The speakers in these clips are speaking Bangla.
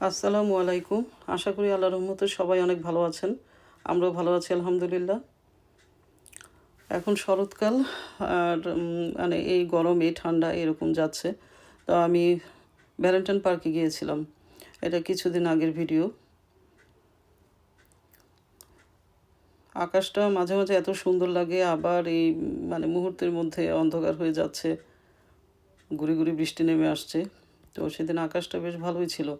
আসসালামু আলাইকুম। আশা করি আল্লাহ রহমতে সবাই অনেক ভালো আছেন। আমরাও ভালো আছি, আলহামদুলিল্লাহ। এখন শরৎকাল, আর মানে এই গরমে ঠান্ডা এরকম যাচ্ছে। তো আমি ভ্যালেন্টাইন পার্কে গিয়েছিলাম। এটা কিছুদিন আগের ভিডিও। আকাশটা মাঝে মাঝে এত সুন্দর লাগে, আবার এই মানে মুহূর্তের মধ্যে অন্ধকার হয়ে যাচ্ছে। গুড়ি গুড়ি বৃষ্টি নেমে আসছে। তো সেদিন আকাশটা বেশ ভালোই ছিল।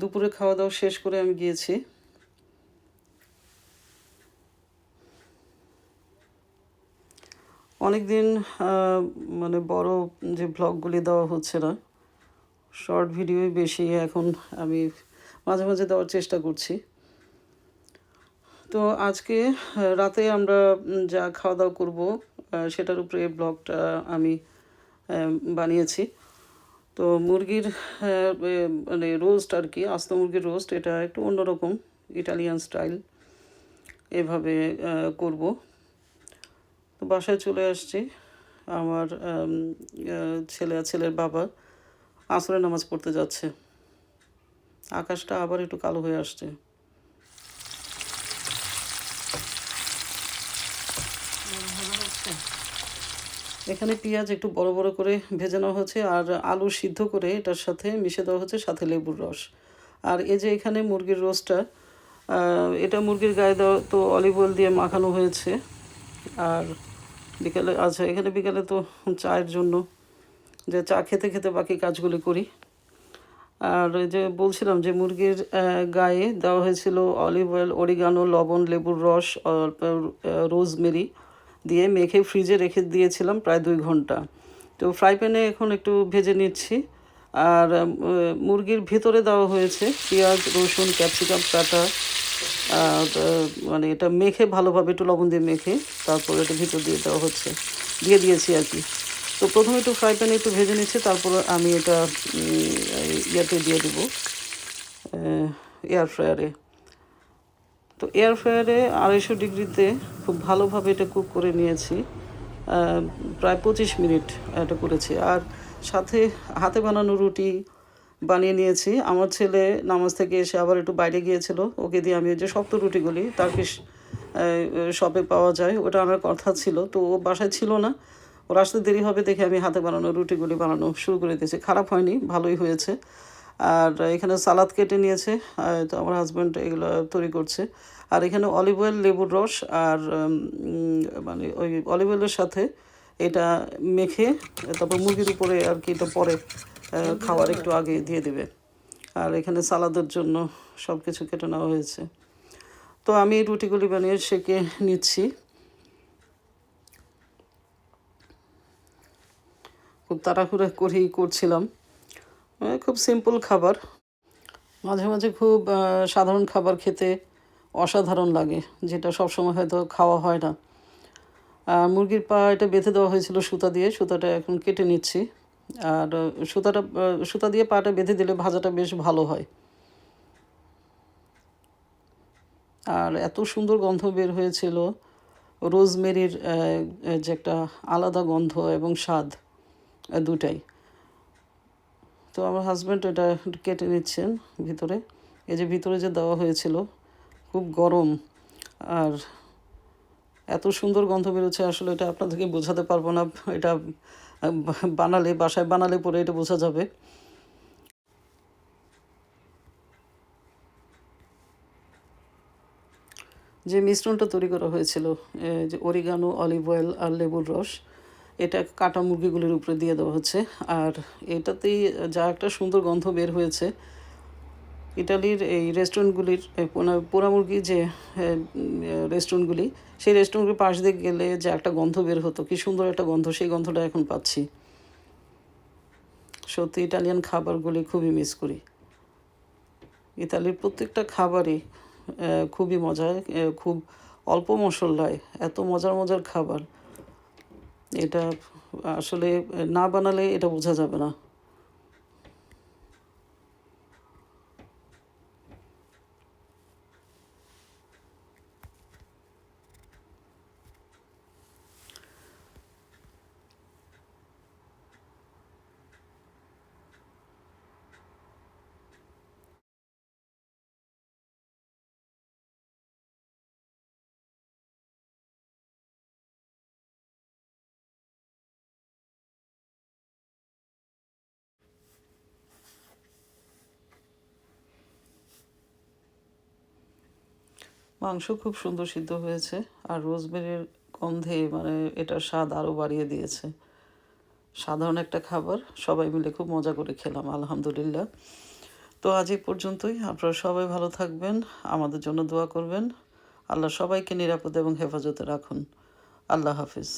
দুপুরে খাওয়া দাওয়া শেষ করে আমি গিয়েছি। অনেক দিন মানে বড় যে ব্লগগুলি দেওয়া হচ্ছে না শর্ট ভিডিওই বেশি এখন আমি মাঝে মাঝে দেওয়ার চেষ্টা করছি। তো আজকে রাতে আমরা যা খাওয়া দাওয়া করব সেটার উপরে ব্লগটা আমি বানিয়েছি। তো মুরগির মানে রোস্ট আর কি, আস্ত মুরগির রোস্ট এটা একটু অন্যরকম ইটালিয়ান স্টাইল এভাবে করব। তো বাসায় চলে আসছি, আমার ছেলে ছেলের বাবা আসরে নামাজ পড়তে যাচ্ছে। আকাশটা আবার একটু কালো হয়ে আসছে। এখানে পেঁয়াজ একটু বড় বড় করে ভেজে নেওয়া হচ্ছে আর আলু সিদ্ধ করে এটার সাথে মিশে দেওয়া হচ্ছে সাথে লেবুর রস। আর এই যে এখানে মুরগির রোস্টটা এটা মুরগির গায়ে দেওয়া তো অলিভ অয়েল দিয়ে মাখানো হয়েছে। আর বিকালে আচ্ছা এখানে বিকালে তো চায়ের জন্য যে চা খেতে খেতে বাকি কাজগুলি করি। আর যে বলছিলাম যে মুরগির গায়ে দেওয়া হয়েছিল অলিভ অয়েল অরিগানো লবণ, লেবুর রস, অল্প রোজমেরি। দিয়ে মেখে ফ্রিজে রেখে দিয়েছিলাম প্রায় দুই ঘণ্টা। তো ফ্রাই প্যানে এখন একটু ভেজে নিচ্ছি। আর মুরগির ভিতরে দেওয়া হয়েছে পেঁয়াজ রসুন ক্যাপসিকাম কাটা তো, মানে এটা মেখে ভালোভাবে একটু লবণ দিয়ে মেখে তারপর এটা ভিতর দিয়ে দেওয়া হচ্ছে। দিয়ে দিয়েছি আর কি। তো প্রথমে একটু ফ্রাই প্যানে একটু ভেজে নিচ্ছি তারপর আমি এটা ইয়েতে দিয়ে দেবো এয়ার ফ্রায়ারে তো এয়ার ফ্রায়ারে আড়াইশো ডিগ্রিতে খুব ভালোভাবে এটা কুক করে নিয়েছি। প্রায় পঁচিশ মিনিট এটা করেছি। আর সাথে হাতে বানানো রুটি বানিয়ে নিয়েছি। আমার ছেলে নামাজ থেকে এসে আবার একটু বাইরে গিয়েছিল। ওকে দিয়ে আমি যে শক্ত রুটিগুলি টার্কিশ শপে পাওয়া যায়। ওটা আমার কথা ছিল। তো ও বাসায় ছিল না। ওর আসতে দেরি হবে দেখে আমি হাতে বানানো রুটিগুলি বানানো শুরু করে দিয়েছি। খারাপ হয়নি, ভালোই হয়েছে। আর এখানে সালাদ কেটে নিয়েছে তো আমার হাজব্যান্ড এগুলো তৈরি করছে। আর এখানে অলিভ অয়েল লেবুর রস আর মানে ওই অলিভ অয়েলের সাথে এটা মেখে, তারপর মুরগির উপরে আর কি এটা পরে খাওয়ার একটু আগে দিয়ে দেবে। আর এখানে সালাদের জন্য সব কিছু কেটে নেওয়া হয়েছে। তো আমি রুটিগুলি বানিয়ে সেকে নিচ্ছি। খুব তাড়াহুড়া করেই করছিলাম। খুব সিম্পল খাবার। মাঝে মাঝে খুব সাধারণ খাবার খেতে অসাধারণ লাগে, যেটা সবসময় হয়তো খাওয়া হয় না। মুরগির পা এটা বেঁধে দেওয়া হয়েছিল সুতা দিয়ে, সুতাটা এখন কেটে নিচ্ছি। আর সুতাটা সুতা দিয়ে পাটা বেঁধে দিলে ভাজাটা বেশ ভালো হয়। আর এত সুন্দর গন্ধ বের হয়েছিল, রোজমেরির যে একটা আলাদা গন্ধ এবং স্বাদ দুটাই। তো আমার হাজব্যান্ড এটা কেটে নিচ্ছেন ভিতরে। এই যে ভিতরে যে দেওয়া হয়েছিল, খুব গরম। আর এত সুন্দর গন্ধ বেরোচ্ছে, আসলে এটা আপনাদেরকে বোঝাতে পারব না। এটা, বানালে, বাসায় বানালে পরে এটা বোঝা যাবে। যে মিশ্রণটা তৈরি করা হয়েছিল যে অরিগানো অলিভ অয়েল আর লেবুর রস এটা কাটা মুরগিগুলির উপরে দিয়ে দেওয়া হচ্ছে। আর এটাতেই যা একটা সুন্দর গন্ধ বের হয়েছে। ইটালির এই রেস্টুরেন্টগুলির পোড়া মুরগি যে রেস্টুরেন্টগুলি, সেই রেস্টুরেন্টগুলির পাশ দিয়ে গেলে যে একটা গন্ধ বের হতো, কি সুন্দর একটা গন্ধ, সেই গন্ধটা এখন পাচ্ছি। সত্যি ইটালিয়ান খাবারগুলি খুবই মিস করি। ইতালির প্রত্যেকটা খাবারই খুবই মজা খুব অল্প মশলায় এত মজার মজার খাবার। এটা আসলে না বানালে এটা বোঝা যাবে না। মাংস খুব সুন্দর সিদ্ধ হয়েছে আর রোজবেরির গন্ধে মানে এটার স্বাদ আরও বাড়িয়ে দিয়েছে। সাধারণ একটা খাবার, সবাই মিলে খুব মজা করে খেলাম, আলহামদুলিল্লাহ। তো আজ এই পর্যন্তই, আপনারা সবাই ভালো থাকবেন, আমাদের জন্য দোয়া করবেন। আল্লাহ সবাইকে নিরাপদে এবং হেফাজতে রাখুন। আল্লাহ হাফিজ।